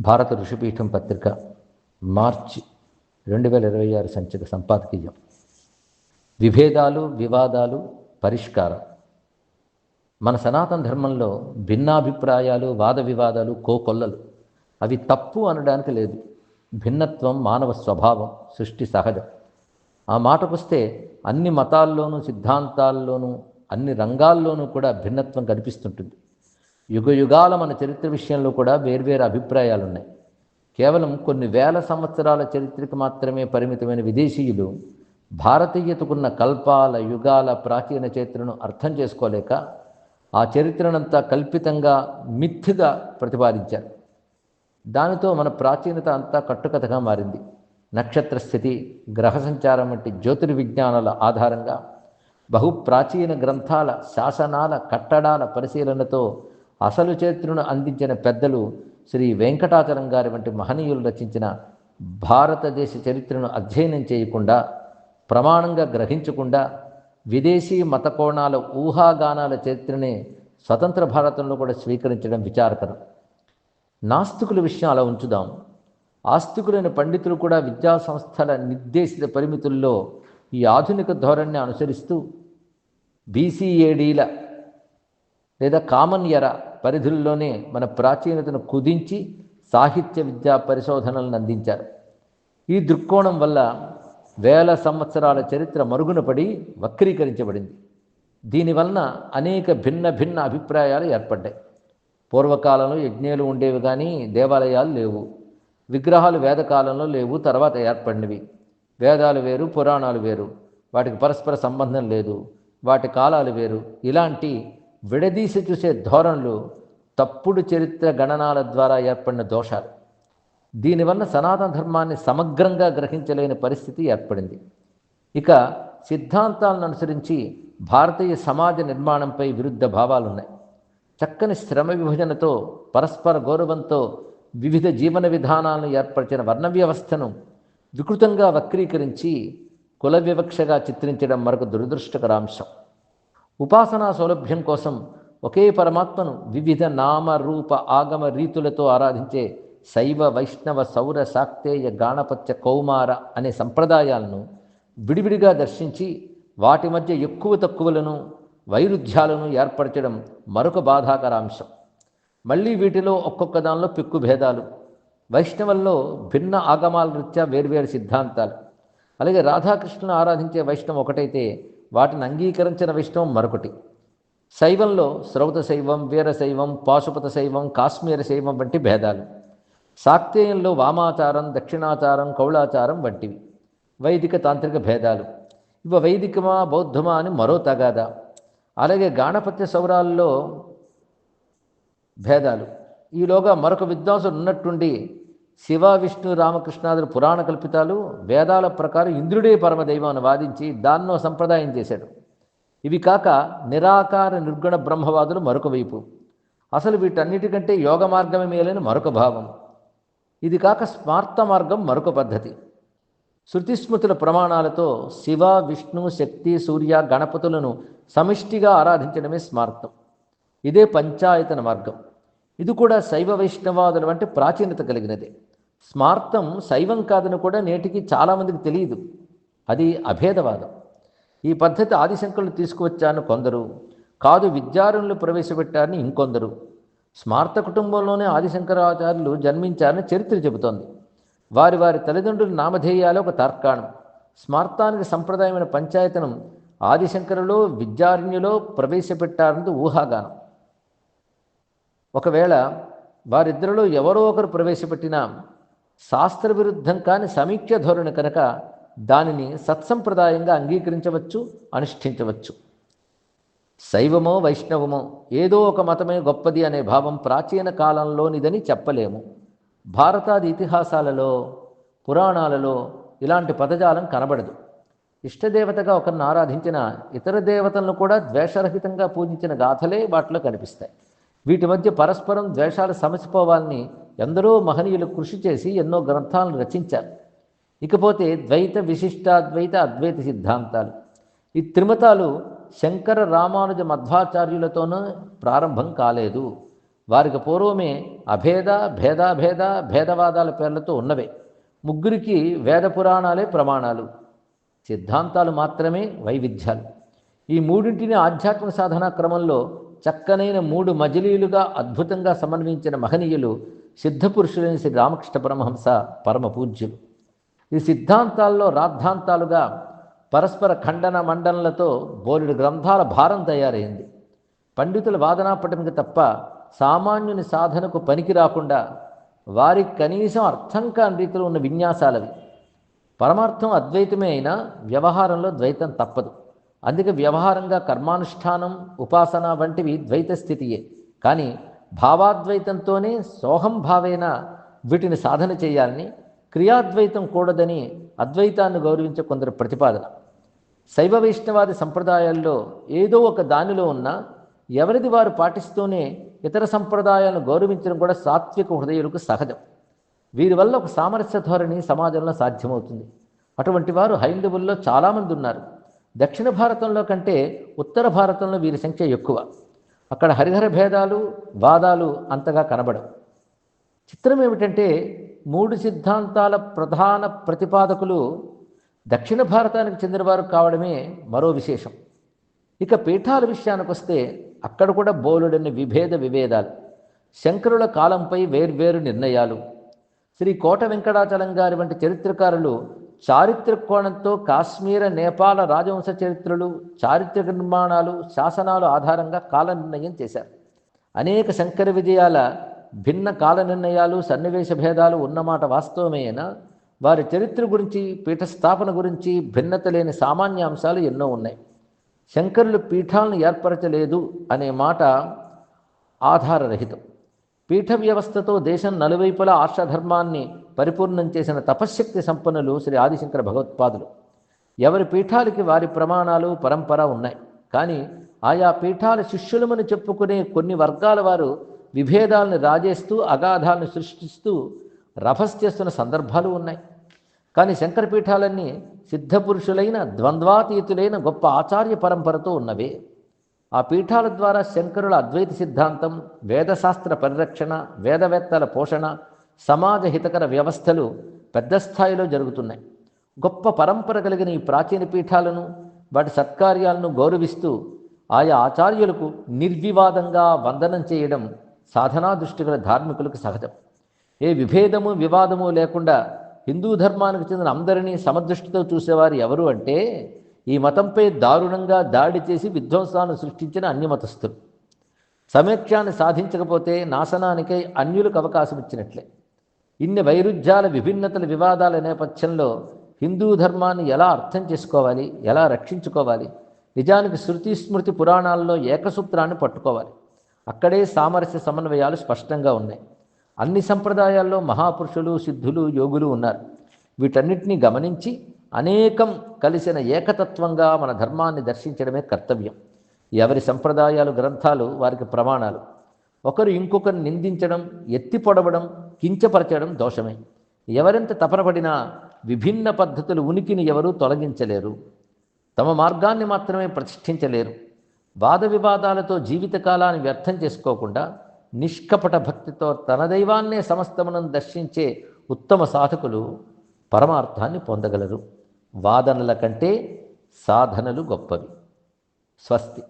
భారత ఋషిపీఠం పత్రిక మార్చి రెండు వేల ఇరవై ఆరు సంచిక సంపాదకీయం. విభేదాలు వివాదాలు పరిష్కారం. మన సనాతన ధర్మంలో భిన్నాభిప్రాయాలు వాద వివాదాలు కోకొల్లలు. అవి తప్పు అనడానికి లేదు. భిన్నత్వం మానవ స్వభావం సృష్టి సహజం. ఆ మాటకొస్తే అన్ని మతాల్లోనూ సిద్ధాంతాల్లోనూ అన్ని రంగాల్లోనూ కూడా భిన్నత్వం కనిపిస్తుంటుంది. యుగ యుగాల మన చరిత్ర విషయంలో కూడా వేర్వేరు అభిప్రాయాలు ఉన్నాయి కేవలం కొన్ని వేల సంవత్సరాల చరిత్రకు మాత్రమే పరిమితమైన విదేశీయులు భారతీయతకున్న కల్పాల యుగాల ప్రాచీన చరిత్రను అర్థం చేసుకోలేక ఆ చరిత్రనంతా కల్పితంగా మిథ్గా ప్రతిపాదించారు. దానితో మన ప్రాచీనత అంతా కట్టుకథగా మారింది. నక్షత్ర స్థితి గ్రహ సంచారం వంటి జ్యోతిర్విజ్ఞానాల ఆధారంగా బహు ప్రాచీన గ్రంథాల శాసనాల కట్టడాల పరిశీలనతో అసలు చరిత్రను అందించిన పెద్దలు శ్రీ వెంకటాచలం గారి వంటి మహనీయులు రచించిన భారతదేశ చరిత్రను అధ్యయనం చేయకుండా ప్రమాణంగా గ్రహించకుండా విదేశీ మత కోణాల ఊహాగానాల చరిత్రనే స్వతంత్ర భారతంలో కూడా స్వీకరించడం విచారకరం. నాస్తికుల విషయం అలా ఉంచుదాం. ఆస్తికులైన పండితులు కూడా విద్యా సంస్థల నిర్దేశిత పరిమితుల్లో ఈ ఆధునిక ధోరణిని అనుసరిస్తూ బీసీఏడీల లేదా కామన్ ఎర పరిధుల్లోనే మన ప్రాచీనతను కుదించి సాహిత్య విద్యా పరిశోధనలను అందించారు. ఈ దృక్కోణం వల్ల వేల సంవత్సరాల చరిత్ర మరుగున పడి వక్రీకరించబడింది దీనివలన అనేక భిన్న భిన్న అభిప్రాయాలు ఏర్పడ్డాయి. పూర్వకాలంలో యజ్ఞాలు ఉండేవి కానీ దేవాలయాలు లేవు. విగ్రహాలు వేదకాలంలో లేవు తర్వాత ఏర్పడినవి. వేదాలు వేరు పురాణాలు వేరు. వాటికి పరస్పర సంబంధం లేదు. వాటి కాలాలు వేరు. ఇలాంటి విడదీసి చూసే ధోరణులు తప్పుడు చరిత్ర గణనాల ద్వారా ఏర్పడిన దోషాలు. దీనివల్ల సనాతన ధర్మాన్ని సమగ్రంగా గ్రహించలేని పరిస్థితి ఏర్పడింది. ఇక సిద్ధాంతాలను అనుసరించి భారతీయ సమాజ నిర్మాణంపై విరుద్ధ భావాలున్నాయి. చక్కని శ్రమ విభజనతో పరస్పర గౌరవంతో వివిధ జీవన విధానాలను ఏర్పరిచిన వర్ణ వ్యవస్థను వికృతంగా వక్రీకరించి కుల వివక్షగా చిత్రించడం మరొక దురదృష్టకరాంశం ఉపాసనా సౌలభ్యం కోసం ఒకే పరమాత్మను వివిధ నామ రూప ఆగమ రీతులతో ఆరాధించే శైవ వైష్ణవ సౌర శాక్తేయ గాణపత్య కౌమార అనే సంప్రదాయాలను విడివిడిగా దర్శించి వాటి మధ్య ఎక్కువ తక్కువలను వైరుధ్యాలను ఏర్పరచడం మరొక బాధాకర అంశం. మళ్ళీ వీటిలో ఒక్కొక్క దానిలో పిక్కు భేదాలు. వైష్ణవుల్లో భిన్న ఆగమాల రీత్యా వేర్వేరు సిద్ధాంతాలు. అలాగే రాధాకృష్ణులను ఆరాధించే వైష్ణవం ఒకటైతే వాటిని అంగీకరించిన వైష్ణవం మరొకటి. శైవంలో శ్రౌత శైవం వీరశైవం పాశుపత శైవం కాశ్మీర శైవం వంటి భేదాలు. శాక్తేయంలో వామాచారం దక్షిణాచారం కౌళాచారం వంటివి. వైదిక తాంత్రిక భేదాలు. ఇవ వైదికమా బౌద్ధమా అని మరో తగాదా. అలాగే గాణపత్య సౌరాల్లో భేదాలు. ఈలోగా మరొక విద్వాంసుడు ఉన్నట్టుండి శివ విష్ణు రామకృష్ణాదుల పురాణ కల్పితాలు వేదాల ప్రకారం ఇంద్రుడే పరమదైవం అని వాదించి దాన్నో సంప్రదాయం చేశాడు. ఇవి కాక నిరాకార నిర్గుణ బ్రహ్మవాదులు మరొక వైపు. అసలు వీటన్నిటికంటే యోగ మార్గమే మేలని మరొక భావం. ఇది కాక స్మార్త మార్గం మరొక పద్ధతి. శృతిస్మృతుల ప్రమాణాలతో శివ విష్ణు శక్తి సూర్య గణపతులను సమిష్టిగా ఆరాధించడమే స్మార్థం ఇదే పంచాయతన మార్గం. ఇది కూడా శైవ వైష్ణవాదుల వంటి ప్రాచీనత కలిగినదే. స్మార్థం శైవం కాదని కూడా నేటికి చాలామందికి తెలియదు. అది అభేదవాదం. ఈ పద్ధతి ఆదిశంకరులు తీసుకువచ్చారని కొందరు. కాదు విద్యారణులు ప్రవేశపెట్టారని ఇంకొందరు. స్మార్త కుటుంబంలోనే ఆదిశంకరాచార్యులు జన్మించారని చరిత్ర చెబుతోంది. వారి వారి తల్లిదండ్రుల నామధేయాలు ఒక తార్కాణం. స్మార్తానికి సంప్రదాయమైన పంచాయతనం ఆదిశంకరులో విద్యారణ్యులో ప్రవేశపెట్టారన్నది ఊహాగానం. ఒకవేళ వారిద్దరిలో ఎవరో ఒకరు ప్రవేశపెట్టినా శాస్త్ర విరుద్ధం కాని సమీక్ష ధోరణి కనుక దానిని సత్సంప్రదాయంగా అంగీకరించవచ్చు అనుష్ఠించవచ్చు. శైవమో వైష్ణవమో ఏదో ఒక మతమే గొప్పది అనే భావం ప్రాచీన కాలంలోనిదని చెప్పలేము. భారతాది ఇతిహాసాలలో పురాణాలలో ఇలాంటి పదజాలం కనబడదు. ఇష్టదేవతగా ఒకరిని ఆరాధించిన ఇతర దేవతలను కూడా ద్వేషరహితంగా పూజించిన గాథలే వాటిలో కనిపిస్తాయి. వీటి మధ్య పరస్పరం ద్వేషాలు సమసిపోవాలని ఎందరో మహనీయులు కృషి చేసి ఎన్నో గ్రంథాలను రచించారు. ఇకపోతే ద్వైత విశిష్టాద్వైత అద్వైత సిద్ధాంతాలు. ఈ త్రిమతాలు శంకర రామానుజ మధ్వాచార్యులతోనూ ప్రారంభం కాలేదు. వారికి పూర్వమే అభేద భేదాభేద భేదవాదాల పేర్లతో ఉన్నవే. ముగ్గురికి వేద పురాణాలే ప్రమాణాలు. సిద్ధాంతాలు మాత్రమే వైవిధ్యాలు. ఈ మూడింటిని ఆధ్యాత్మిక సాధనా క్రమంలో చక్కనైన మూడు మజిలీలుగా అద్భుతంగా సమన్వయించిన మహనీయులు సిద్ధపురుషులైన శ్రీ రామకృష్ణ పరమహంస పరమ పూజ్యులు ఈ సిద్ధాంతాల్లో రాద్ధాంతాలుగా పరస్పర ఖండన మండనలతో బోలెడు గ్రంథాల భారం తయారైంది. పండితుల వాదనాపటమికి తప్ప సామాన్యుని సాధనకు పనికి రాకుండా వారికి కనీసం అర్థం కాని రీతిలో ఉన్న విన్యాసాలవి. పరమార్థం అద్వైతమే అయినా వ్యవహారంలో ద్వైతం తప్పదు. అందుకే వ్యవహారంగా కర్మానుష్ఠానం ఉపాసన వంటివి ద్వైత స్థితియే కానీ భావాద్వైతంతోనే సోహం భావేన వీటిని సాధన చేయాలని క్రియాద్వైతం కూడదని అద్వైతాన్ని గౌరవించే కొందరు ప్రతిపాదన. శైవ వైష్ణవాది సంప్రదాయాల్లో ఏదో ఒక దానిలో ఉన్న ఎవరిది వారు పాటిస్తూనే ఇతర సంప్రదాయాలను గౌరవించడం కూడా సాత్విక హృదయులకు సహజం. వీరి వల్ల ఒక సామరస్య ధోరణి సమాజంలో సాధ్యమవుతుంది. అటువంటి వారు హైందవుల్లో చాలామంది ఉన్నారు. దక్షిణ భారతంలో కంటే ఉత్తర భారతంలో వీరి సంఖ్య ఎక్కువ. అక్కడ హరిహర భేదాలు వాదాలు అంతగా కనబడవు. చిత్రం ఏమిటంటే మూడు సిద్ధాంతాల ప్రధాన ప్రతిపాదకులు దక్షిణ భారతానికి చెందినవారు కావడమే మరో విశేషం. ఇక పీఠాల విషయానికి వస్తే అక్కడ కూడా బోలుడని విభేద విభేదాలు శంకరుల కాలంపై వేర్వేరు నిర్ణయాలు. శ్రీ కోట వెంకటాచలం గారి వంటి చరిత్రకారులు చారిత్రక కోణంతో కాశ్మీర నేపాల రాజవంశ చరిత్రలు చారిత్రక నిర్మాణాలు శాసనాలు ఆధారంగా కాల నిర్ణయం చేశారు. అనేక శంకర విజయాల భిన్న కాల నిర్ణయాలు సన్నివేశ భేదాలు ఉన్నమాట వాస్తవమేనా వారి చరిత్ర గురించి పీఠస్థాపన గురించి భిన్నత లేని సామాన్య అంశాలు ఎన్నో ఉన్నాయి. శంకరులు పీఠాలను ఏర్పరచలేదు అనే మాట ఆధారరహితం. పీఠ వ్యవస్థతో దేశం నలువైపులా ఆర్షధర్మాన్ని పరిపూర్ణం చేసిన తపశ్శక్తి సంపన్నులు శ్రీ ఆదిశంకర భగవత్పాదులు. ఎవరి పీఠాలకి వారి ప్రమాణాలు పరంపర ఉన్నాయి. కానీ ఆయా పీఠాల శిష్యులమని చెప్పుకునే కొన్ని వర్గాల వారు విభేదాలను రాజేస్తూ అగాధాలను సృష్టిస్తూ రభస్ చేస్తున్న సందర్భాలు ఉన్నాయి. కానీ శంకర పీఠాలన్నీ సిద్ధపురుషులైన ద్వంద్వాతీతులైన గొప్ప ఆచార్య పరంపరతో ఉన్నవే. ఆ పీఠాల ద్వారా శంకరుల అద్వైత సిద్ధాంతం వేదశాస్త్ర పరిరక్షణ వేదవేత్తల పోషణ సమాజ హితకర వ్యవస్థలు పెద్ద స్థాయిలో జరుగుతున్నాయి. గొప్ప పరంపర కలిగిన ఈ ప్రాచీన పీఠాలను వాటి సత్కార్యాలను గౌరవిస్తూ ఆయా ఆచార్యులకు నిర్వివాదంగా వందనం చేయడం సాధనా దృష్టి గల ధార్మికులకు సహజం. ఏ విభేదము వివాదము లేకుండా హిందూ ధర్మానికి చెందిన అందరినీ సమదృష్టితో చూసేవారు ఎవరు అంటే ఈ మతంపై దారుణంగా దాడి చేసి విధ్వంసాలను సృష్టించిన అన్యమతస్థులు. సమీక్షాన్ని సాధించకపోతే నాశనానికై అన్యులకు అవకాశం ఇచ్చినట్లే. ఇన్ని వైరుధ్యాల విభిన్నతల వివాదాల నేపథ్యంలో హిందూ ధర్మాన్ని ఎలా అర్థం చేసుకోవాలి ఎలా రక్షించుకోవాలి? నిజానికి శృతి స్మృతి పురాణాల్లో ఏకసూత్రాన్ని పట్టుకోవాలి. అక్కడే సామరస్య సమన్వయాలు స్పష్టంగా ఉన్నాయి. అన్ని సంప్రదాయాల్లో మహాపురుషులు సిద్ధులు యోగులు ఉన్నారు. వీటన్నిటినీ గమనించి అనేకం కలిసిన ఏకతత్వంగా మన ధర్మాన్ని దర్శించడమే కర్తవ్యం. ఎవరి సంప్రదాయాలు గ్రంథాలు వారికి ప్రమాణాలు. ఒకరు ఇంకొకరిని నిందించడం ఎత్తి పొడవడం కించపరచడం దోషమే. ఎవరెంత తపనపడినా విభిన్న పద్ధతుల ఉనికిని ఎవరూ తొలగించలేరు. తమ మార్గాన్ని మాత్రమే ప్రతిష్ఠించలేరు. వాద వివాదాలతో జీవితకాలాన్ని వ్యర్థం చేసుకోకుండా నిష్కపట భక్తితో తన దైవాన్నే సమస్తమునం దర్శించే ఉత్తమ సాధకులు పరమార్థాన్ని పొందగలరు. వాదనల కంటే సాధనలు గొప్పవి. స్వస్తి.